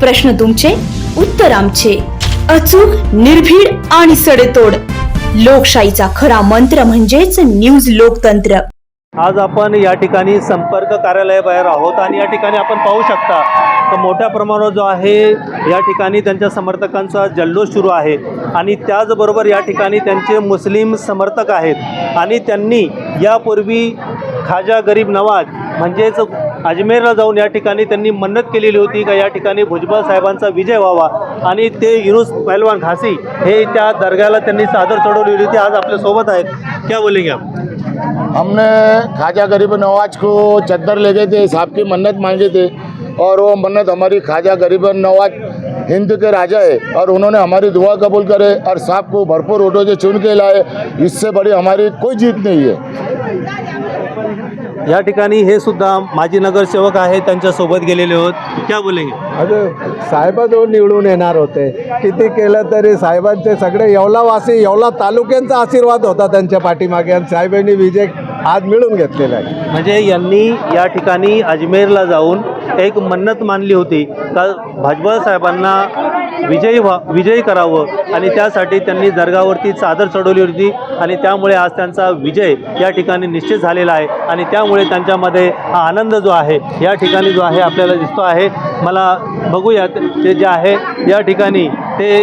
प्रश्न तुमचे उत्तर आमचे. अचूक निर्भीड आणि सडेतोड. लोकशाहीचा खरा मंत्र म्हणजेच न्यूज लोकतंत्र. आज आपण या ठिकाणी संपर्क कार्यालयाबाहेर आहोत आणि या ठिकाणी आपण पाहू शकता तर मोठ्या प्रमाणावर जो आहे या ठिकाणी त्यांच्या समर्थकांचा जल्लोष सुरू आहे. आणि त्याचबरोबर या ठिकाणी त्यांचे मुस्लिम समर्थक आहेत. आणि त्यांनी यापूर्वी खाजा गरीब नवाज म्हणजेच अजमेरला जाऊन या ठिकाणी त्यांनी मन्नत केलेली होती का या ठिकाणी भुजबळ साहेबांचा विजय व्हावा आणि ते युनुस पहलवान घासी हे त्या दर्ग्याला त्यांनी चादर चढवलेली होती. आज आपल्यासोबत आहेत. क्या बोलेंगे आप? हमने ख्वाजा गरीब नवाज को चद्दर ले गए थे साहब की मन्नत मांगे थे और वो मन्नत हमारी ख्वाजा गरीब नवाज हिंद के राजा है और उन्होंने हमारी दुआ कबूल करे और साहब को भरपूर वोटों से चुन के लाए। इससे बड़ी हमारी कोई जीत नहीं है। या ठिकाणी हे सुद्धा माजी नगरसेवक आहे त्यांच्यासोबत गेलेले होत. क्या बोलेंगे अरे साहेब जो निवडून येणार होते. किती केलं तरी साहेबांचे सगळे येवलावासी येवला तालुक्यांचा आशीर्वाद होता त्यांच्या पाठीमागे आणि साहेबांनी विजय आज मिळून घेतलेला आहे. म्हणजे यांनी या ठिकाणी अजमेरला जाऊन एक मन्नत मानली होती. का भुजबळ साहेबांना विजयी व्हा विजयी करावं. आणि त्यासाठी त्यांनी दर्गावरती चादर चढवली होती आणि त्यामुळे आज त्यांचा विजय या ठिकाणी निश्चित झालेला आहे. आणि त्यामुळे त्यांच्यामध्ये हा आनंद जो आहे या ठिकाणी जो आहे आपल्याला दिसतो आहे. मला बघूयात ते जे आहे या ठिकाणी ते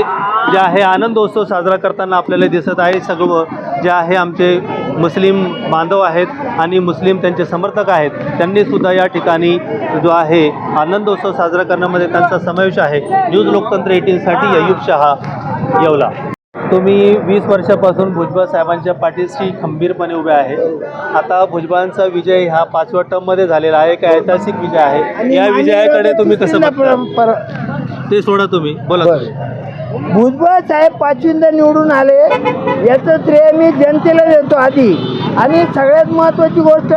जे आहे आनंदोत्सव साजरा करताना आपल्याला दिसत आहे. सगळं जे आहे आमचे मुस्लिम बांधव आहेत आणि मुस्लिम त्यांचे समर्थक आहेत. त्यांनी सुद्धा या ठिकाणी जो आहे आनंदोत्सव साजरा करण्यामध्ये त्यांचा समावेश आहे. न्यूज लोकतंत्र एटीनसाठी अयुब शहा येवला. तुम्ही वीस वर्षापासून भुजबळ साहेबांच्या पाठीशी खंबीरपणे उभे आहे. आता भुजबळांचा विजय हा पाचव्या टर्ममध्ये झालेला आहे एक ऐतिहासिक विजय आहे. या विजयाकडे तुम्ही कसं ते सोडा तुम्ही. बोला. भुजबळ साहेब पाचवींदा निवडून आले. याचं श्रेय मी जनतेला देतो आधी. आणि सगळ्यात महत्त्वाची गोष्ट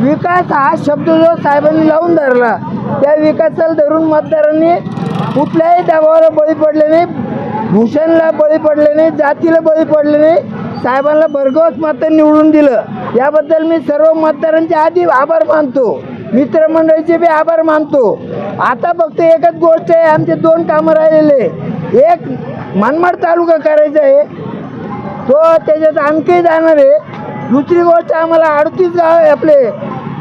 विकास हा शब्द जो साहेबांनी लावून धरला त्या विकासाला धरून मतदारांनी कुठल्याही दबावाला बळी पडले नाही भूषणला बळी पडले नाही जातीला बळी पडले नाही. साहेबांना भरघोस मत निवडून दिलं. याबद्दल मी सर्व मतदारांचे आधी आभार मानतो. मित्रमंडळीचे बी आभार मानतो. आता फक्त एकच गोष्ट आहे आमचे दोन कामं राहिलेले. एक मनमाड तालुका करायचा आहे. तो त्याच्यात आणखी जाणार आहे. दुसरी गोष्ट आम्हाला अडतीस गाव आहे आपले.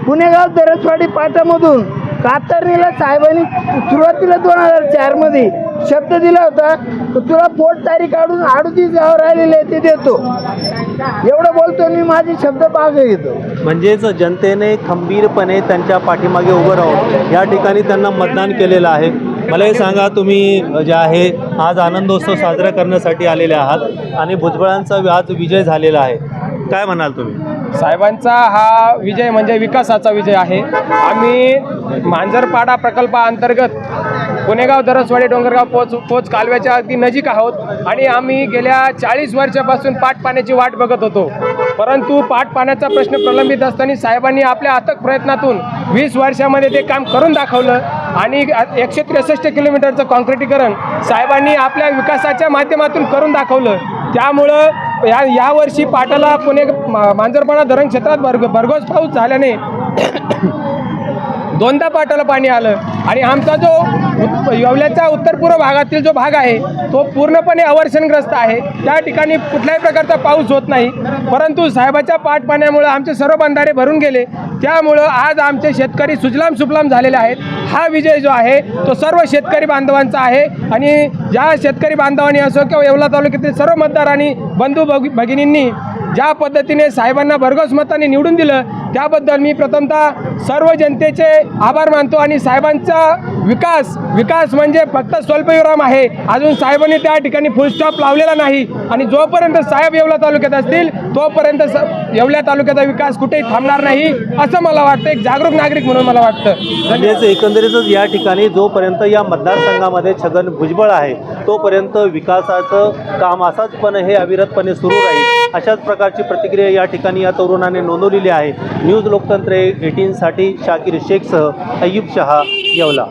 पुणेगाव दरसवाडी पाटामधून कातरणीला साहेबांनी सुरुवातीला दोन हजार चारमध्ये शब्द दिला होता. तर तुला पोट तारीख काढून अडतीस गाव राहिलेले आहे ते देतो. एवढं बोलतो मी माझे शब्द बाग घेतो. म्हणजेच जनतेने खंबीरपणे त्यांच्या पाठीमागे उभं राहून या ठिकाणी त्यांना मतदान केलेलं आहे. मला हे सांगा तुम्ही जे आहे आज आनंदोत्सव साजरा करण्यासाठी आलेले आहात आणि भुजबळांचा आज विजय झालेला आहे. काय म्हणाल तुम्ही? साहेबांचा हा विजय म्हणजे विकासाचा विजय आहे. आम्ही मांजरपाडा प्रकल्पाअंतर्गत पुणेगाव दरसवाडी डोंगरगाव पोच पोच कालव्याच्या अगदी नजीक आहोत आणि आम्ही गेल्या चाळीस वर्षापासून पाट पाण्याची वाट बघत होतो. परंतु पाट पाण्याचा प्रश्न प्रलंबित असताना साहेबांनी आपल्या अथक प्रयत्नातून वीस वर्षामध्ये ते काम करून दाखवलं. आणि एकशे त्रेसष्ट किलोमीटरचं कॉन्क्रिटीकरण साहेबांनी आपल्या विकासाच्या माध्यमातून करून दाखवलं. त्यामुळं या यावर्षी पाटाला पुणे मा- मांजरपाडा धरण क्षेत्रात भरग भरघोस पाऊस झाल्याने दोनदा पाटाला पाणी आलं. आणि आमचा जो येवल्याच्या येवल्याचा उत्तर पूर्व भागातील जो भाग आहे तो पूर्णपणे अवर्षणग्रस्त आहे. त्या ठिकाणी कुठल्याही प्रकारचा पाऊस होत नाही. परंतु साहेबाच्या पाठ पाण्यामुळं आमचे सर्व बंधारे भरून गेले. त्यामुळं आज आमचे शेतकरी सुजलाम सुफलाम झालेले आहेत. हा विजय जो आहे तो सर्व शेतकरी बांधवांचा आहे. आणि ज्या शेतकरी बांधवांनी असो किंवा येवला तालुक्यातील सर्व मतदारांनी बंधू भग भगिनींनी ज्या पद्धतीने साहेबांना भरघोस मताने निवडून दिलं त्याबद्दल मी प्रथमतः सर्व जनतेचे आभार मानतो आणि साहेबांचा विकास विकास म्हणजे फक्त स्वल्पविराम आहे. अजून साहेबांनी त्या ठिकाणी फुलस्टॉप लावलेला नाही. आणि जोपर्यंत साहेब येवला तालुक्यात असतील तोपर्यंत स येवल्या तालुक्याचा विकास कुठेही थांबणार नाही असं मला वाटतं. एक जागरूक नागरिक म्हणून मला वाटतं. म्हणजेच एकंदरीतच या ठिकाणी जोपर्यंत या मतदारसंघामध्ये छगन भुजबळ आहे तोपर्यंत विकासाचं काम असाचपणे हे अविरतपणे सुरू राहील. अशाच प्रकारची प्रतिक्रिया या ठिकाणी या तरुणाने नोंदवलेली आहे. न्यूज लोकतंत्र एटीनसाठी शाकिर शेखसह अय्यूब शहा येवला.